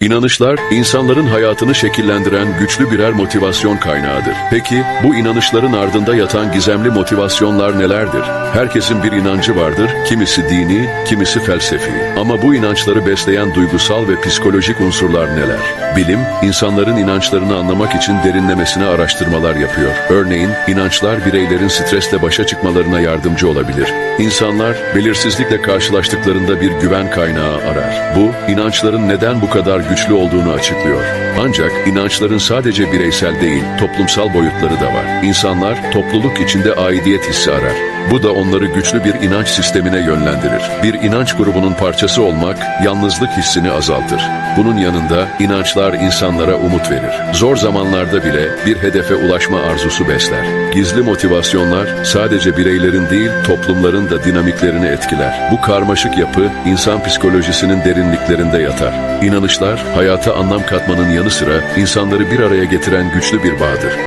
İnanışlar, insanların hayatını şekillendiren güçlü birer motivasyon kaynağıdır. Peki, bu inanışların ardında yatan gizemli motivasyonlar nelerdir? Herkesin bir inancı vardır, kimisi dini, kimisi felsefi. Ama bu inançları besleyen duygusal ve psikolojik unsurlar neler? Bilim, insanların inançlarını anlamak için derinlemesine araştırmalar yapıyor. Örneğin, inançlar bireylerin stresle başa çıkmalarına yardımcı olabilir. İnsanlar, belirsizlikle karşılaştıklarında bir güven kaynağı arar. Bu, inançların neden bu kadar güçlü olduğunu açıklıyor. Ancak inançların sadece bireysel değil, toplumsal boyutları da var. İnsanlar topluluk içinde aidiyet hissi arar. Bu da onları güçlü bir inanç sistemine yönlendirir. Bir inanç grubunun parçası olmak yalnızlık hissini azaltır. Bunun yanında inançlar insanlara umut verir. Zor zamanlarda bile bir hedefe ulaşma arzusu besler. Gizli motivasyonlar sadece bireylerin değil toplumların da dinamiklerini etkiler. Bu karmaşık yapı insan psikolojisinin derinliklerinde yatar. İnanışlar hayata anlam katmanın yanı sıra insanları bir araya getiren güçlü bir bağdır.